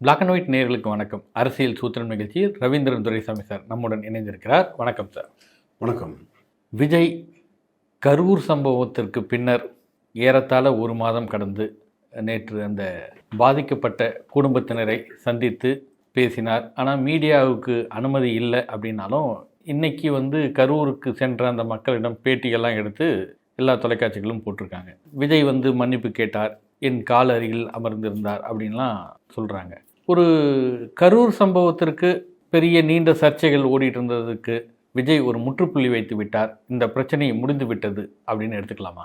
Black and white நேயர்களுக்கு வணக்கம். அரசியல் சூத்திரம் நிகழ்ச்சியில் ரவீந்திரன் துரைசாமி சார் நம்முடன் இணைந்திருக்கிறார். வணக்கம் சார். வணக்கம். விஜய் கரூர் சம்பவத்திற்கு பின்னர் ஏறத்தாழ ஒரு மாதம் கடந்து நேற்று அந்த பாதிக்கப்பட்ட குடும்பத்தினரை சந்தித்து பேசினார். ஆனால் மீடியாவுக்கு அனுமதி இல்லை அப்படின்னாலும் இன்னைக்கு வந்து கரூருக்கு சென்ற அந்த மக்களிடம் பேட்டிகள்லாம் எடுத்து எல்லா தொலைக்காட்சிகளும் போட்டிருக்காங்க. விஜய் வந்து மன்னிப்பு கேட்டார். என் கால் அருகில் அமர்ந்திருந்தார் அப்படின்லாம் சொல்கிறாங்க ஒரு கரூர் சம்பவத்திற்கு பெரிய நீண்ட சர்ச்சைகள் ஓடிட்டு இருந்ததுக்கு விஜய் ஒரு முற்றுப்புள்ளி வைத்து விட்டார். இந்த பிரச்சனை முடிந்து விட்டது அப்படின்னு எடுத்துக்கலாமா?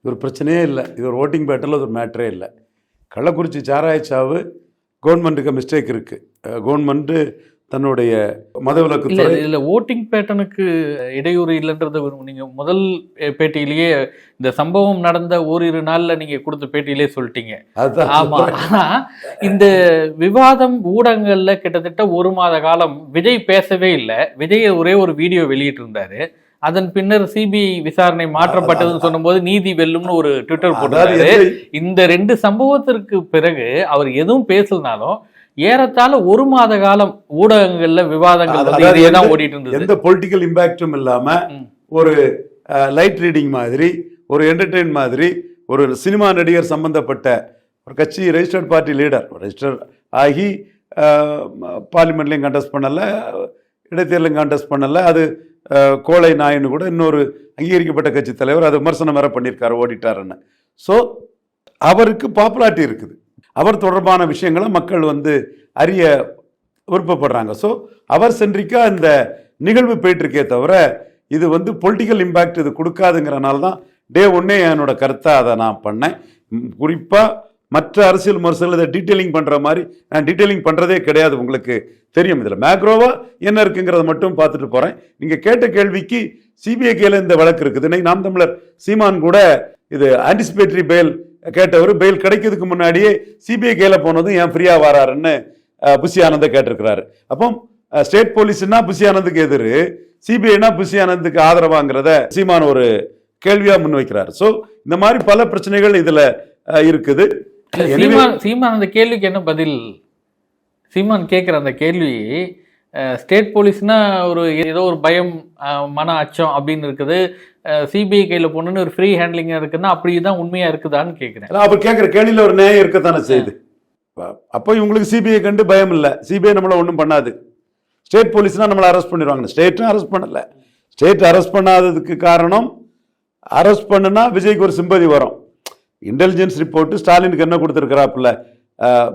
இது ஒரு பிரச்சனையே இல்லை. இது ஒரு ஓட்டிங் பேட்டரில் ஒரு மேட்டரே இல்லை. கள்ளக்குறிச்சி சாராய சாவு கவர்மெண்ட்டுக்கு மிஸ்டேக் இருக்குது கவர்மெண்ட்டு தன்னுடைய மதவிலக்கு இல்ல இதுல ஓட்டிங் பேட்டர்னுக்கு இடையூறு இல்லைன்றது நீங்க முதல் பேட்டியிலேயே இந்த சம்பவம் நடந்த ஓரிரு நாள்ல நீங்க கொடுத்த பேட்டியிலே சொல்லிட்டீங்க. ஆமா. ஆனா இந்த விவாதம் ஊடகங்கள்ல கிட்டத்தட்ட ஒரு மாத காலம் விஜய் பேசவே இல்லை. விஜய் ஒரே ஒரு வீடியோ வெளியிட்டு இருந்தாரு அதன் பின்னர் சிபிஐ விசாரணை மாற்றப்பட்டதுன்னு சொன்னபோது நீதி வெல்லும்னு ஒரு ட்விட்டர் போட்டாரு இந்த ரெண்டு சம்பவத்திற்கு பிறகு அவர் எதுவும் பேசலனாலும் ஏறத்தாழ ஒரு மாத காலம் ஊடகங்கள்ல விவாதங்கள் தான் எந்த- ஓடிட்டு இருந்தது எந்த பொலிட்டிக்கல் இம்பேக்டும் இல்லாம. ஒரு லைட் ரீடிங் மாதிரி ஒரு என்டர்டெயின் மாதிரி ஒரு சினிமா நடிகர் சம்பந்தப்பட்ட ஒரு கட்சி ரெஜிஸ்டர்ட் பார்ட்டி லீடர் ரெஜிஸ்டர் ஆகி பார்லிமெண்ட்லையும் கண்டெஸ்ட் பண்ணல இடைத்தேர்தலையும் கண்டெஸ்ட் பண்ணல அது கோழை நாயின்னு கூட இன்னொரு அங்கீகரிக்கப்பட்ட கட்சி தலைவர் அதை விமர்சனம் வேற பண்ணியிருக்காரு ஓடிட்டாருன்னு. ஸோ அவருக்கு பாப்புலாரிட்டி இருக்குது. அவர் தொடர்பான விஷயங்களை மக்கள் வந்து அறிய விருப்பப்படுறாங்க. ஸோ அவர் சென்றிக்கா இந்த நிகழ்வு போயிட்டுருக்கே தவிர இது வந்து பொலிட்டிக்கல் இம்பேக்ட் இது கொடுக்காதுங்கிறனால தான் டே ஒன்னே என்னோட கருத்தை அதை நான் பண்ணேன். குறிப்பாக மற்ற அரசியல் விமர்சகர்கள் இதை டீட்டெயிலிங் பண்ணுற மாதிரி நான் டீட்டெயிலிங் பண்ணுறதே கிடையாது உங்களுக்கு தெரியும். இதில் மேக்ரோவாக என்ன இருக்குங்கிறத மட்டும் பார்த்துட்டு போகிறேன் நீங்கள் கேட்ட கேள்விக்கு சிபிஐ கையில் இந்த வழக்கு இருக்குது. இன்னைக்கு நாம் தமிழர் சீமான் கூட இது ஆன்டிசிபேட்டரி பெயில் கேட்டவர் பெயில் கிடைக்கிறதுக்கு முன்னாடியே சிபிஐ கையில் போனதும் ஏன் ஃப்ரீயாக வராருன்னு புஷி ஆனந்த கேட்டிருக்கிறாரு. அப்போ ஸ்டேட் போலீஸ்னா புஷி ஆனந்துக்கு எதிரு சிபிஐனா புஷி ஆனந்துக்கு ஆதரவாங்கிறத சீமான் ஒரு கேள்வியா முன்வைக்கிறார் ஸோ இந்த மாதிரி பல பிரச்சனைகள் இதுல இருக்குது. சீமான் அந்த கேள்விக்கு என்ன பதில்? சீமான் கேட்குற அந்த கேள்வி ஸ்டேட் போலீஸ்னா ஒரு ஏதோ ஒரு பயம் மன அச்சம் அப்படின்னு இருக்குது. சிபிஐ கையில் போகணுன்னு ஒரு ஃப்ரீ ஹேண்ட்லிங் இருக்குன்னா அப்படி தான் உண்மையா இருக்குதான்னு கேட்குறேன் அவர் கேட்குற கேள்வியில் ஒரு நியாயம் இருக்கத்தானே செய்யுது. அப்ப- அப்போ இவங்களுக்கு சிபிஐ கண்டு பயம் இல்லை. சிபிஐ நம்மள ஒன்றும் பண்ணாது. ஸ்டேட் போலீஸ்னா நம்மளை அரெஸ்ட் பண்ணிடுவாங்க. ஸ்டேட்டும் அரெஸ்ட் பண்ணல. ஸ்டேட் அரெஸ்ட் பண்ணாததுக்கு காரணம் அரெஸ்ட் பண்ணுனா விஜய்க்கு ஒரு சிம்பதி வரும். இன்டெலிஜென்ஸ் ரிப்போர்ட்டு ஸ்டாலினுக்கு என்ன கொடுத்துருக்கிறாப்புல?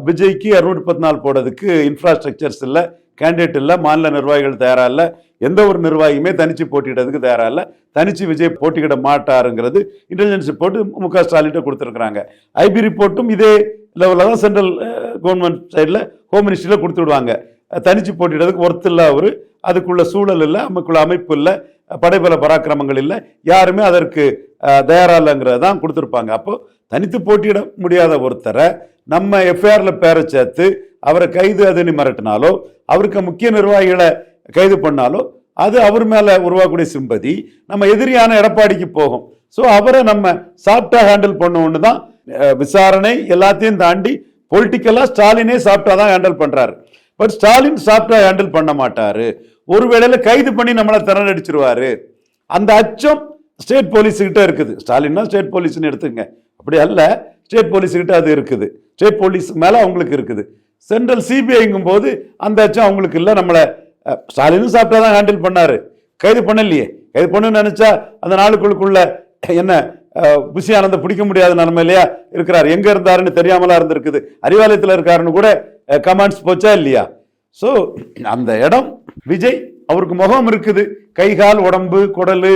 விஜய்க்கு இரநூத்தி பத்து நாள் போடுறதுக்கு இன்ஃப்ராஸ்ட்ரக்சர்ஸ் இல்லை. கேண்டிடேட் இல்லை மாநில நிர்வாகிகள் தயாராக இல்லை எந்த ஒரு நிர்வாகியுமே தனிச்சு போட்டியிடறதுக்கு தயாராக இல்லை. தனிச்சு விஜய் போட்டியிட மாட்டாருங்கிறது இன்டெலிஜென்ஸ் ரிப்போர்ட் மு க ஸ்டாலின்ட்ட கொடுத்துருக்குறாங்க. ஐபி ரிப்போர்ட்டும் இதே லெவலில் தான் சென்ட்ரல் கவர்மெண்ட் சைடில் ஹோம் மினிஸ்ட்ரியில் கொடுத்து விடுவாங்க. தனிச்சு போட்டியிடறதுக்கு ஒர்த் இல்லை அவர். அதுக்குள்ள சூழல் இல்லை நமக்குள்ள அமைப்பு இல்லை படைபல பராக்கிரமங்கள் இல்லை யாருமே அதற்கு தயாராக தயாரா இல்லைங்கிறத தான் கொடுத்துருப்பாங்க. அப்போது தனித்து போட்டியிட முடியாத ஒருத்தரை நம்ம எஃப்ஐஆரில் பேரை சேர்த்து அவரை கைது அதுன்னு மிரட்டினாலோ அவருக்கு முக்கிய நிர்வாகிகளை கைது பண்ணாலோ அது அவர் மேலே உருவாக்கக்கூடிய சிம்பதி நம்ம எதிரியான எடப்பாடிக்கு போகும். ஸோ அவரை நம்ம சாஃப்டா ஹேண்டில் பண்ணோன்னு தான் விசாரணை எல்லாத்தையும் தாண்டி பொலிட்டிக்கலாக ஸ்டாலினே சாஃப்டா தான் ஹேண்டில் பண்ணுறாரு பட் ஸ்டாலின் சாஃப்டா ஹேண்டில் பண்ண மாட்டார். ஒரு வேளையில் கைது பண்ணி நம்மளை திறனடிச்சிருவாரு. அந்த அச்சம் ஸ்டேட் போலீஸுக்கிட்ட இருக்குது. ஸ்டாலின்னா ஸ்டேட் போலீஸ்னு எடுத்துங்க அப்படி அல்ல ஸ்டேட் போலீஸுக்கிட்ட அது இருக்குது. ஸ்டேட் போலீஸ் மேலே அவங்களுக்கு இருக்குது. சென்ட்ரல் சிபிஐங்கும் போது அந்த அச்சம் அவங்களுக்கு இல்லை. நம்மளை ஸ்டாலினும் சாப்பிட்டா தான் ஹேண்டில் பண்ணார். கைது பண்ணலையே. கைது பண்ணணும்னு நினச்சா அந்த நாளுக்குள்ளுக்குள்ள என்ன அஹ், புஷி ஆனந்த பிடிக்க முடியாத நிலைமையிலையா இருக்கிறார். எங்கே இருந்தாருன்னு தெரியாமலா இருந்திருக்குது. அறிவாலயத்தில் இருக்காருன்னு கூட கமாண்ட்ஸ் போச்சா இல்லையா? ஸோ அந்த இடம் விஜய் அவருக்கு முகம் இருக்குது. கை கால் உடம்பு குடலு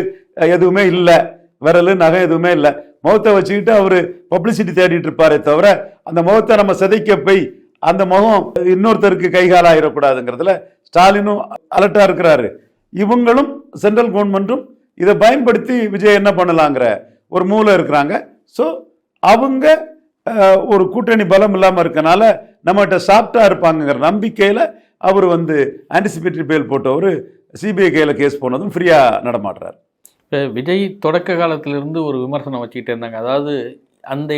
எதுவுமே இல்லை. விரல் நகை எதுவுமே இல்லை. முகத்தை வச்சுக்கிட்டு அவர் பப்ளிசிட்டி தேடிட்டு இருப்பாரே தவிர அந்த முகத்தை நம்ம சிதைக்க போய் அந்த முகம் இன்னொருத்தருக்கு கை ஆயிடக்கூடாதுங்கிறதுல ஸ்டாலினும் அலர்ட்டாக இருக்கிறாரு. இவங்களும் சென்ட்ரல் கவர்மெண்ட்டும் இதை பயன்படுத்தி விஜய் என்ன பண்ணலாங்கிற ஒரு மூலம் இருக்கிறாங்க. ஸோ அவங்க ஒரு கூட்டணி பலம் இல்லாமல் இருக்கனால நம்மகிட்ட சாஃப்டா இருப்பாங்கங்கிற நம்பிக்கையில் அவர் வந்து ஆன்டிசிபேட்டரி பெயில் போட்டவர் சிபிஐ கையில் கேஸ் போனதும் ஃப்ரீயாக நடமாடுறார். இப்போ விஜய் தொடக்க காலத்திலிருந்து ஒரு விமர்சனம் வச்சுக்கிட்டே இருந்தாங்க. அதாவது அந்த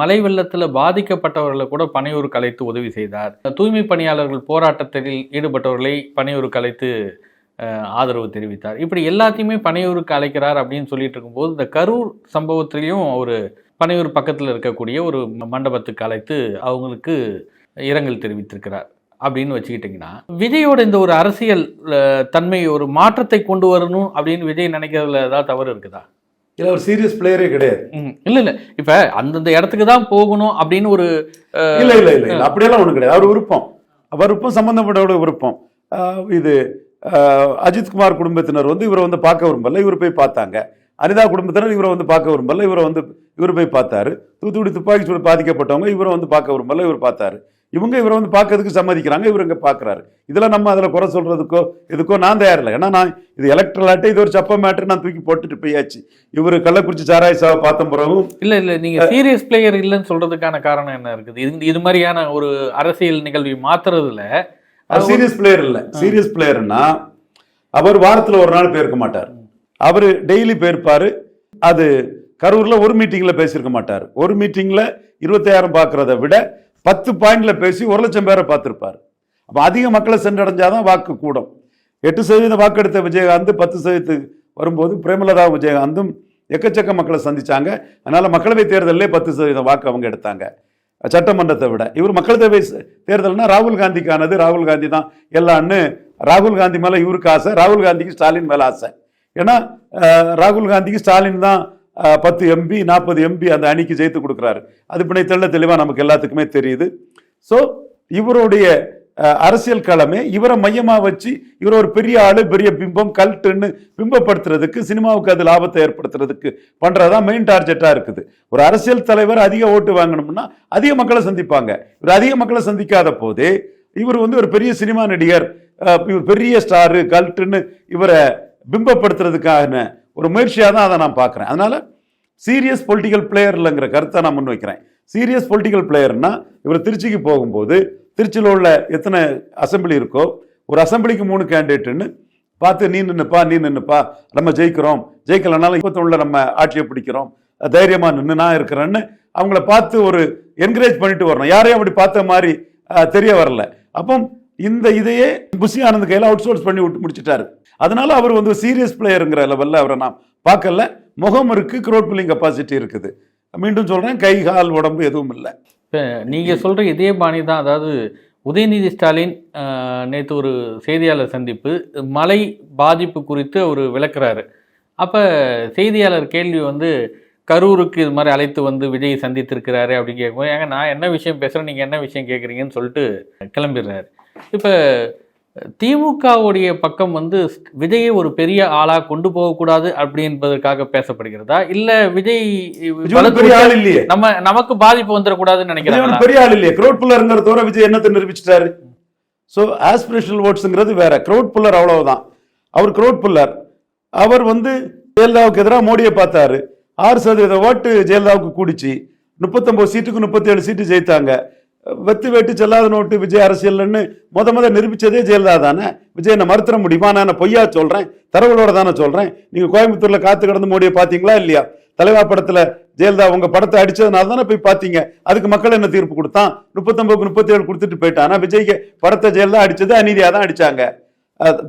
மலை மழை வெள்ளத்தில் பாதிக்கப்பட்டவர்களை கூட பனையூர் கலைத்து உதவி செய்தார். தூய்மை பணியாளர்கள் போராட்டத்தில் ஈடுபட்டவர்களை பனையூர் கலைத்து ஆதரவு தெரிவித்தார். இப்படி எல்லாத்தையுமே பனையூருக்கு அழைக்கிறார் அப்படின்னு சொல்லிட்டு இருக்கும்போது இந்த கரூர் சம்பவத்திலையும் ஒரு பனையூர் பக்கத்தில் இருக்கக்கூடிய ஒரு மண்டபத்துக்கு அழைத்து அவங்களுக்கு இரங்கல் தெரிவித்திருக்கிறார் அப்படின்னு வச்சுக்கிட்டிங்கன்னா விஜயோட இந்த ஒரு அரசியல் தன்மை ஒரு மாற்றத்தை கொண்டு வரணும் அப்படின்னு விஜய் நினைக்கிறதுல ஏதாவது தவறு இருக்குதா? இல்லை ஒரு சீரியஸ் பிளேயரே கிடையாது. இல்ல இல்ல. இப்ப அந்தந்த இடத்துக்கு தான் போகணும் அப்படின்னு ஒரு இல்ல இல்ல இல்ல இல்ல. அப்படியெல்லாம் ஒண்ணும் கிடையாது. அவர் விருப்பம். விருப்பம் சம்பந்தப்பட்டவரோட விருப்பம். இது அஜித்குமார் குடும்பத்தினர் வந்து இவரை வந்து பார்க்க விரும்பல. இவர் போய் பார்த்தாங்க. அனிதா குடும்பத்தினர் இவரை வந்து பார்க்க விரும்பல. இவரை வந்து இவர் போய் பார்த்தாரு. தூத்துக்குடி துப்பாக்கி சூடு பாதிக்கப்பட்டவங்க இவரை வந்து பார்க்க விரும்பல. இவர் பார்த்தாரு. இவங்க இவரை வந்து பார்க்கறதுக்கு சம்மதிக்கிறாங்க இவர் இங்க பார்க்கறாரு. இதெல்லாம் நம்ம அதில் குறை சொல்றதுக்கோ இதுக்கோ நான் தயார் இல்லை. ஏன்னா நான் இது எலக்ட்ரல் ஆட்டு இது ஒரு சப்ப மேட்ரு நான் தூக்கி போட்டுட்டு போயாச்சு. இவர் கள்ளக்குறிச்சி சாராய சாவை பார்த்த பிறகும் இல்ல இல்ல நீங்க சீரியஸ் பிளேயர் இல்லைன்னு சொல்றதுக்கான காரணம் என்ன இருக்குது? இது இது மாதிரியான ஒரு அரசியல் நிகழ்வை மாத்துறதுல சீரியஸ் பிளேயர் இல்ல. சீரியஸ் பிளேயர்னா அவர் வாரத்துல ஒரு நாள் போயிருக்க மாட்டார். அவர் டெய்லி போயிருப்பாரு. அது கரூர்ல ஒரு மீட்டிங்ல பேசியிருக்க மாட்டார். ஒரு மீட்டிங்ல இருபத்தாயிரம் பார்க்கறத விட பத்து பாயிண்ட்ல பேசி ஒரு லட்சம் பேரை பார்த்துருப்பார். அப்போ அதிக மக்களை சென்றடைஞ்சாதான் வாக்கு கூடும். எட்டு சதவீதம் வாக்கெடுத்த விஜயகாந்த் பத்து சதவீதத்துக்கு வரும்போது பிரேமலதா விஜயகாந்தும் எக்கச்சக்க மக்களை சந்திச்சாங்க. அதனால மக்களவை தேர்தலிலே பத்து சதவீதம் வாக்கு அவங்க எடுத்தாங்க. சட்டமன்றத்தை விட. இவர் மக்களவை தேர்தல்னா ராகுல் காந்திக்கானது. ராகுல் காந்தி தான் எல்லான்னு ராகுல் காந்தி மேலே இவருக்கு ஆசை. ராகுல் காந்திக்கு ஸ்டாலின் மேலே ஆசை. ஏன்னா ராகுல் காந்திக்கு ஸ்டாலின் தான் பத்து எம்பி நாற்பது எம்பி அந்த அணிக்கு ஜெயித்து கொடுக்குறாரு. அது பின்ன தெள்ள தெளிவாக நமக்கு எல்லாத்துக்குமே தெரியுது. ஸோ இவருடைய அரசியல் களமே இவரை மையமாக வச்சு இவர் ஒரு பெரிய ஆளு பெரிய பிம்பம் கல்ட்டுன்னு பிம்பப்படுத்துறதுக்கு சினிமாவுக்கு அது லாபத்தை ஏற்படுத்துறதுக்கு பண்ணுறதா மெயின் டார்ஜெட்டாக இருக்குது. ஒரு அரசியல் தலைவர் அதிக ஓட்டு வாங்கணும்னா அதிக மக்களை சந்திப்பாங்க. இவர் அதிக மக்களை சந்திக்காத போதே இவர் வந்து ஒரு பெரிய சினிமா நடிகர் இவர் பெரிய ஸ்டாரு கல்ட்டுன்னு இவரை பிம்பப்படுத்துறதுக்கான ஒரு முயற்சியாக தான் அதை நான் பார்க்குறேன். அதனால் சீரியஸ் பொலிட்டிக்கல் பிளேயர் இல்லைங்கிற கருத்தை நான் முன்வைக்கிறேன் சீரியஸ் பொலிட்டிக்கல் பிளேயர்னா இவர் திருச்சிக்கு போகும்போது திருச்சியில் உள்ள எத்தனை அசெம்பிளி இருக்கோ ஒரு அசெம்பிளிக்கு மூணு கேண்டிடேட்டுன்னு பார்த்து நீ நின்னுப்பா நீ நின்னுப்பா நம்ம ஜெயிக்கிறோம். ஜெயிக்கலனாலும் இப்போத்துள்ள நம்ம ஆட்சியை பிடிக்கிறோம். தைரியமாக நின்று நான் இருக்கிறேன்னு அவங்கள பார்த்து ஒரு என்கரேஜ் பண்ணிட்டு வரணும். யாரையும் அப்படி பார்த்த மாதிரி தெரிய வரல. அப்போ இந்த இதையே புஷி ஆனந்த் கையில் அவுட் சோர்ஸ் பண்ணி விட்டு முடிச்சிட்டாரு. அதனால அவர் வந்து சீரியஸ் பிளேயருங்கிற லெவலில் அவரை நான் பார்க்கல. முகம் இருக்கு க்ரோட் பில்லிங் கெப்பாசிட்டி இருக்குது. மீண்டும் சொல்றேன் கை கால் உடம்பு எதுவும் இல்லை. இப்போ நீங்கள் சொல்கிற இதே பாணி தான் அதாவது உதயநிதி ஸ்டாலின் நேற்று ஒரு செய்தியாளர் சந்திப்பு மழை பாதிப்பு குறித்து அவர் விளக்குறாரு. அப்போ செய்தியாளர் கேள்வி வந்து கரூருக்கு இது மாதிரி அழைத்து வந்து விஜய் சந்தித்திருக்கிறாரு அப்படின்னு கேட்கும்போது ஏங்க நான் என்ன விஷயம் பேசுகிறேன் நீங்கள் என்ன விஷயம் கேட்குறீங்கன்னு சொல்லிட்டு கிளம்பிடுறாரு. இப்போ திமுகவுடைய பக்கம் வந்து விஜயை ஒரு பெரிய ஆளாக கொண்டு போகக்கூடாது அப்படி என்பதற்காக பேசப்படுகிறதா? இல்லை விஜய் பெரிய ஆள் இல்லையே. நம்ம நமக்கு பாதிப்பு வந்துடக்கூடாதுன்னு ஒண்ணும் பெரிய ஆள் இல்லையே. க்ரௌட் புல்லருங்கிற தவிர விஜய் என்னத்தை நிரூபிச்சிட்டாரு? ஸோ ஆஸ்பிரேஷனல் ஓட்ஸுங்கிறது வேற. க்ரௌட் புல்லர் அவ்வளவுதான். அவர் க்ரௌட் புல்லர் அவர் வந்து ஜெயலலிதாவுக்கு எதிராக மோடியை பார்த்தாரு. ஆறு சதவீத ஓட்டு ஜெயலலிதாவுக்கு கூடிச்சு. முப்பத்தொன்பது சீட்டுக்கு முப்பத்தேழு சீட்டு ஜெயித்தாங்க. வெத்து வெட்டு செல்லாத நோட்டு விஜய் அரசியல்னு முத முத நிரூபிச்சதே ஜெயலலிதா தானே? விஜய் என்ன மறுத்துற முடியுமா? நான் பொய்யா சொல்கிறேன் தரவுகளோட தானே சொல்கிறேன் நீங்கள் கோயம்புத்தூரில் காத்து கடந்து மோடியை பார்த்தீங்களா இல்லையா? தலைவா படத்தில் ஜெயலலிதா உங்கள் படத்தை அடித்ததுனால தானே போய் பார்த்தீங்க. அதுக்கு மக்கள் என்ன தீர்ப்பு கொடுத்தான்? முப்பத்தொன்பதுக்கு முப்பத்தி ஏழு கொடுத்துட்டு போயிட்டான். ஆனால் விஜய்க்கு படத்தை ஜெயலலிதா அடித்தது அநீதியாக தான் அடித்தாங்க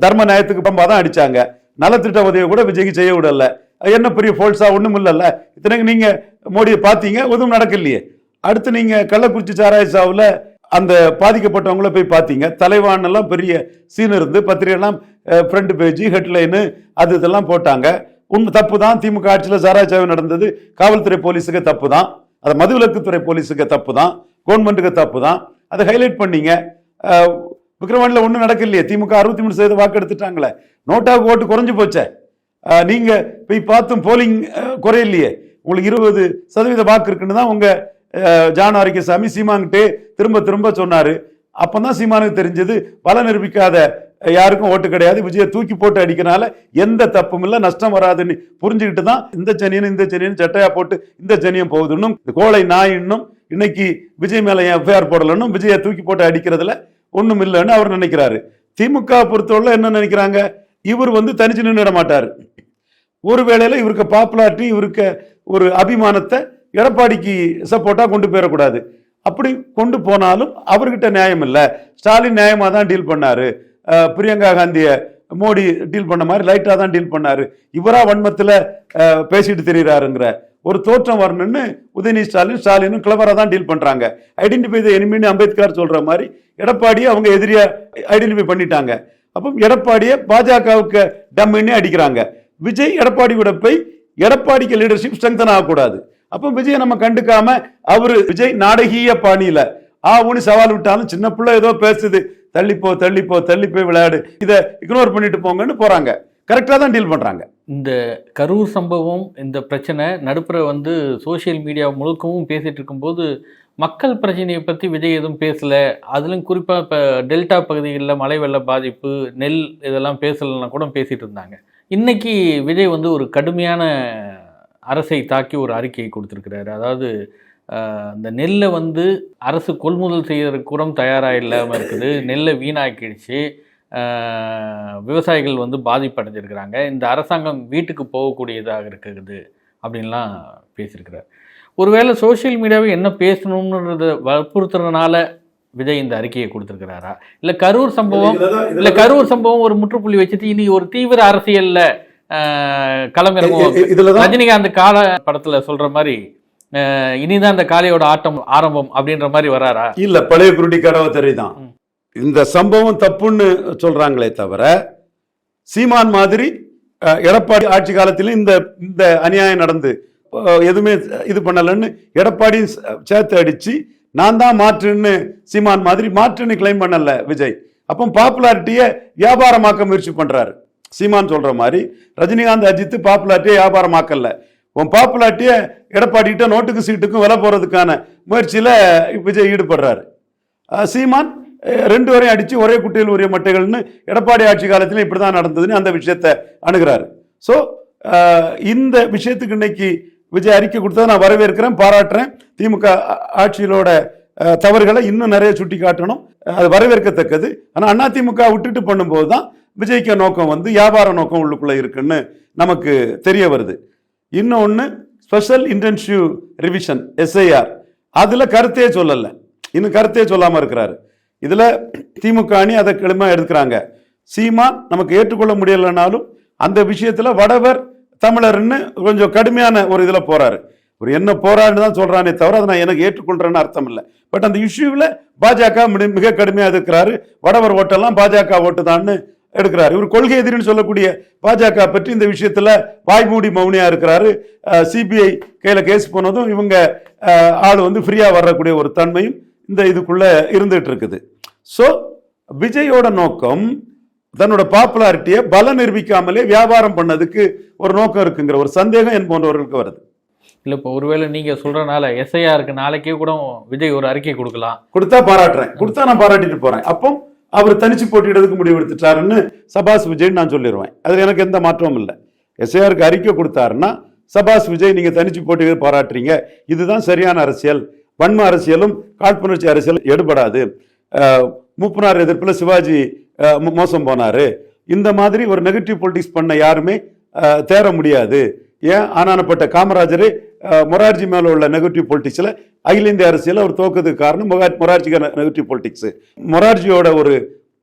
தர்ம நியாயத்துக்கு பம்பா தான் அடிச்சாங்க. நலத்திட்ட உதவியை கூட விஜய்க்கு செய்ய விடல. என்ன பெரிய ஃபோல்ஸா ஒன்றும் இல்லைல்ல? இத்தனைக்கு நீங்கள் மோடியை பார்த்தீங்க எதுவும் நடக்கலையே. அடுத்து நீங்க கள்ளக்குறிச்சி சாராய சாவுல அந்த பாதிக்கப்பட்டவங்கள போய் பார்த்தீங்க தலைவான் எல்லாம் பெரிய சீன் இருந்து பத்திரிகைலாம் ஃப்ரண்ட் பேஜ் ஹெட்லைனு அது இதெல்லாம் போட்டாங்க. உண்மை தப்பு தான் திமுக ஆட்சியில் சாராய்ச்சாவை நடந்தது. காவல்துறை போலீஸுக்கு தப்பு தான் அது மதுவிலக்குத்துறை போலீஸுக்கு தப்பு தான் கவர்மெண்ட்டுக்கு தப்பு தான் அதை ஹைலைட் பண்ணீங்க. அஹ், ஒன்றும் நடக்கலையே. திமுக அறுபத்தி மூணு சதவீத வாக்கு எடுத்துட்டாங்களே. நோட்டாவுக்கு ஓட்டு குறைஞ்சு போச்சே. நீங்கள் போய் பார்த்தும் போலிங் குறையிலையே. உங்களுக்கு இருபது சதவீத வாக்கு இருக்குன்னு தான் உங்கள் ஜானுவாரிக்கு சாமி சீமான்கிட்டே திரும்ப திரும்ப அப்போ தான் சீமானுக்கு தெரிஞ்சது பல நிரூபிக்காத யாருக்கும் ஓட்டு கிடையாது விஜயை தூக்கி போட்டு அடிக்கனால எந்த தப்பும் இல்லை நஷ்டம் வராதுன்னு புரிஞ்சுக்கிட்டு தான் இந்த சனியனும் இந்த சனியனும் சட்டையா போட்டு இந்த சனியும் போகுதுன்னும் கோழை நாய் இன்னும் இன்னைக்கு விஜய் மேலே என் எஃப்ஐஆர் போடலன்னும் விஜயை தூக்கி போட்டு அடிக்கிறதுல ஒன்றும் இல்லைன்னு அவர் நினைக்கிறாரு. திமுக பொறுத்தவரை என்ன நினைக்கிறாங்க? இவர் வந்து தனிச்சு நின்றுட மாட்டார். ஒரு வேளையில் இவருக்கு பாப்புலாரிட்டி இவருக்கு ஒரு அபிமானத்தை எடப்பாடிக்கு சப்போர்ட்டாக கொண்டு போயிடக்கூடாது. அப்படி கொண்டு போனாலும் அவர்கிட்ட நியாயம் இல்லை. ஸ்டாலின் நியாயமாக தான் டீல் பண்ணார். பிரியங்கா காந்தியை மோடி டீல் பண்ண மாதிரி லைட்டாக தான் டீல் பண்ணார். இவராக வன்மத்தில் பேசிட்டு தெரிகிறாருங்கிற ஒரு தோற்றம் வரணும்னு உதயநிதி ஸ்டாலின் ஸ்டாலினும் கிளவராக தான் டீல் பண்ணுறாங்க ஐடென்டிஃபை த எனிமின்னு அம்பேத்கர் சொல்கிற மாதிரி எடப்பாடியை அவங்க எதிரியாக ஐடென்டிஃபை பண்ணிட்டாங்க. அப்போ எடப்பாடியை பாஜகவுக்கு டம்மின்னு அடிக்கிறாங்க. விஜய் எடப்பாடி கூட போய் எடப்பாடிக்கு லீடர்ஷிப் ஸ்ட்ரெங்தன் ஆகக்கூடாது. அப்போ விஜயை நம்ம கண்டுக்காம அவரு விஜய் நாடகீய பாணியில. ஆவுன்னு சவால் விட்டாலும் சின்ன பிள்ளை ஏதோ பேசுது. தள்ளிப்போ தள்ளிப்போ தள்ளி போய் விளையாடு. இதை இக்னோர் பண்ணிட்டு போங்கன்னு போறாங்க. கரெக்டாக தான் டீல் பண்ணுறாங்க இந்த கரூர் சம்பவம் இந்த பிரச்சனை நடுப்புற வந்து சோஷியல் மீடியா முழுக்கவும் பேசிகிட்டு இருக்கும்போது மக்கள் பிரச்சனையை பற்றி விஜய் எதுவும் பேசலை. அதிலும் குறிப்பாக இப்போ டெல்டா பகுதிகளில் மழை வெள்ள பாதிப்பு நெல் இதெல்லாம் பேசலைன்னா கூட பேசிகிட்டு இருந்தாங்க. இன்னைக்கு விஜய் வந்து ஒரு கடுமையான அரசை தாக்கி ஒரு அறிக்கையை கொடுத்துருக்கிறாரு. அதாவது இந்த நெல்லை வந்து அரசு கொள்முதல் செய்யறதுக்கு கூட தயாராக இல்லாமல் இருக்குது. நெல்லை வீணாக்கிடுச்சு. விவசாயிகள் வந்து பாதிப்படைஞ்சிருக்கிறாங்க. இந்த அரசாங்கம் வீட்டுக்கு போகக்கூடியதாக இருக்குது அப்படின்லாம் பேசியிருக்கிறார். ஒருவேளை சோஷியல் மீடியாவை என்ன பேசணுன்றத வற்புறுத்துறதுனால விஜய் இந்த அறிக்கையை கொடுத்துருக்கிறாரா? இல்லை கரூர் சம்பவம் இல்லை கரூர் சம்பவம் ஒரு முற்றுப்புள்ளி வச்சுட்டு இனி ஒரு தீவிர அரசியல்ல களமிறங்கும். ரஜினிகாந்த் கால படத்துல சொல்ற மாதிரி இனிதான் அந்த காளையோட ஆட்டம் ஆரம்பம் அப்படின்ற மாதிரி வராரா? இல்ல பழைய குருடி கடவை தெரியுதான். ம். இந்த சம்பவம் தப்புன்னு சொல்றாங்களே தவிர சீமான் மாதிரி எடப்பாடி ஆட்சி காலத்திலும் இந்த இந்த அநியாயம் நடந்து எதுவுமே இது பண்ணலன்னு எடப்பாடி சேர்த்து அடிச்சு நான் தான் மாற்றுன்னு சீமான் மாதிரி மாற்றுன்னு கிளைம் பண்ணல விஜய். அப்போ பாப்புலாரிட்டியை வியாபாரமாக்க முயற்சி பண்றாரு. சீமான் சொல்ற மாதிரி ரஜினிகாந்த் அஜித் பாப்புலாரிட்டியை வியாபாரமாக்கல. உன் பாப்புலாரிட்டியை எடப்பாடி கிட்ட நோட்டுக்கு சீட்டுக்கும் விலை போறதுக்கான முயற்சியில விஜய் ஈடுபடுறாரு. சீமான் ரெண்டு வரையும் அடித்து ஒரே குட்டியில் உரிய மட்டைகள்னு எடப்பாடி ஆட்சி காலத்தில் இப்படி தான் நடந்ததுன்னு அந்த விஷயத்தை அணுகிறாரு. ஸோ இந்த விஷயத்துக்கு இன்னைக்கு விஜய் அறிக்கை கொடுத்ததை நான் வரவேற்கிறேன் பாராட்டுறேன். திமுக ஆட்சியிலோட தவறுகளை இன்னும் நிறைய சுட்டி காட்டணும் அது வரவேற்கத்தக்கது. ஆனால் அதிமுக விட்டுட்டு பண்ணும்போது தான் விஜய்க்கு நோக்கம் வந்து வியாபார நோக்கம் உள்ளுக்குள்ள இருக்குன்னு நமக்கு தெரிய வருது. இன்னொன்று ஸ்பெஷல் இன்டென்சிவ் ரிவிஷன் எஸ்ஐஆர் அதில் கருத்தே சொல்லலை. இன்னும் கருத்தே சொல்லாமல் இருக்கிறாரு. இதில் திமுக அணி அதை கடுமையாக எடுக்கிறாங்க. சீமா நமக்கு ஏற்றுக்கொள்ள முடியலைனாலும் அந்த விஷயத்தில் வடவர் தமிழர்னு கொஞ்சம் கடுமையான ஒரு இதில் போகிறாரு ஒரு என்ன போராடுன்னு தான் சொல்கிறானே தவிர அதை நான் எனக்கு ஏற்றுக்கொள்கிறேன்னு அர்த்தம் இல்லை. பட் அந்த இஷ்யூவில் பாஜக மிக- மிக கடுமையாக இருக்கிறாரு வடவர் ஓட்டெல்லாம் பாஜக ஓட்டு தான்னு எடுக்கிறாரு. இவர் கொள்கை எதிரின்னு சொல்லக்கூடிய பாஜக பற்றி இந்த விஷயத்துல வாய்மூடி மௌனியா இருக்கிறாரு. சிபிஐ கையில கேஸ் போனதும் இவங்க ஆள் வந்து ஃப்ரீயா வரக்கூடிய ஒரு தன்மையும் இந்த இதுக்குள்ள இருந்துட்டு இருக்குது. ஸோ விஜயோட நோக்கம் தன்னோட பாப்புலாரிட்டியை பல நிரூபிக்காமலே வியாபாரம் பண்ணதுக்கு ஒரு நோக்கம் இருக்குங்கிற ஒரு சந்தேகம் என் போன்றவர்களுக்கு வருது. இல்லை இப்போ ஒருவேளை நீங்க சொல்றனால எஸ்ஐஆருக்கு நாளைக்கே கூட விஜய் ஒரு அறிக்கை கொடுக்கலாம். கொடுத்தா பாராட்டுறேன். கொடுத்தா நான் பாராட்டிட்டு போறேன். அப்போ அவர் தனிச்சு போட்டியிடறதுக்கு முடிவு எடுத்துட்டாருன்னு சபாஸ் விஜய்னு நான் சொல்லிடுவேன் அதில் எனக்கு எந்த மாற்றமும் இல்லை. எஸ்ஐஆருக்கு அறிக்கை கொடுத்தாருன்னா சபாஸ் விஜய் நீங்கள் தனிச்சு போட்டி பாராட்டுறீங்க. இதுதான் சரியான அரசியல். வன்ம அரசியலும் காழ்ப்புணர்ச்சி அரசியல் எடுபடாது. மூப்பனார் எதிர்ப்பில் சிவாஜி மோசம் போனாரு. இந்த மாதிரி ஒரு நெகட்டிவ் பொலிட்டிக்ஸ் பண்ண யாருமே தேர தேற முடியாது. ஏன்? ஆனானப்பட்ட காமராஜரே மொரார்ஜி மேலே உள்ள நெகட்டிவ் பொலிட்டிக்ஸில் அகில இந்திய அரசியல் அவர் தோக்கிறதுக்கு காரணம் மொரா- மொரார்ஜிக்கு நெகட்டிவ் பொலிட்டிக்ஸ் மொரார்ஜியோட ஒரு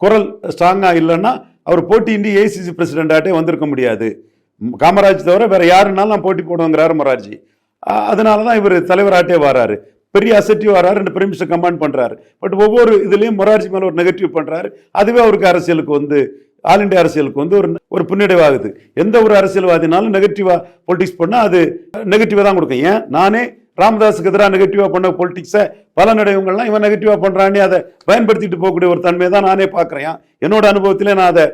குரல் ஸ்ட்ராங்காக இல்லைன்னா அவர் போட்டியின்றி ஏசிசி பிரசிடென்டாகட்டே வந்திருக்க முடியாது. காமராஜ் தவிர வேற யாருனாலும் நான் போட்டி போடுவேங்கிறாரு மொரார்ஜி. அதனால தான் இவர் தலைவராட்டே வராரு. பெரிய அசட்டிவ் வராரு ரெண்டு பிரிமிஷன் கமாண்ட் பண்ணுறாரு பட் ஒவ்வொரு இதுலேயும் மொரார்ஜி மேலே ஒரு நெகட்டிவ் பண்ணுறாரு அதுவே அவருக்கு அரசியலுக்கு வந்து ஆல் இண்டியா அரசியலுக்கு வந்து ஒரு ஒரு பின்னடைவாகுது. எந்த ஒரு அரசியல்வாதினாலும் நெகட்டிவாக பொலிட்டிக்ஸ் பண்ணால் அது நெகட்டிவாக தான் கொடுக்கும். ஏன்? நானே ராமதாஸுக்கு எதிராக நெகட்டிவாக பண்ண பொலிட்டிக்ஸை பல நடைவங்கள்லாம் இவன் நெகட்டிவாக பண்ணுறான்னு அதை பயன்படுத்திட்டு போகக்கூடிய ஒரு தன்மையை தான் நானே பார்க்குறேன். என்னோட அனுபவத்திலே நான் அதை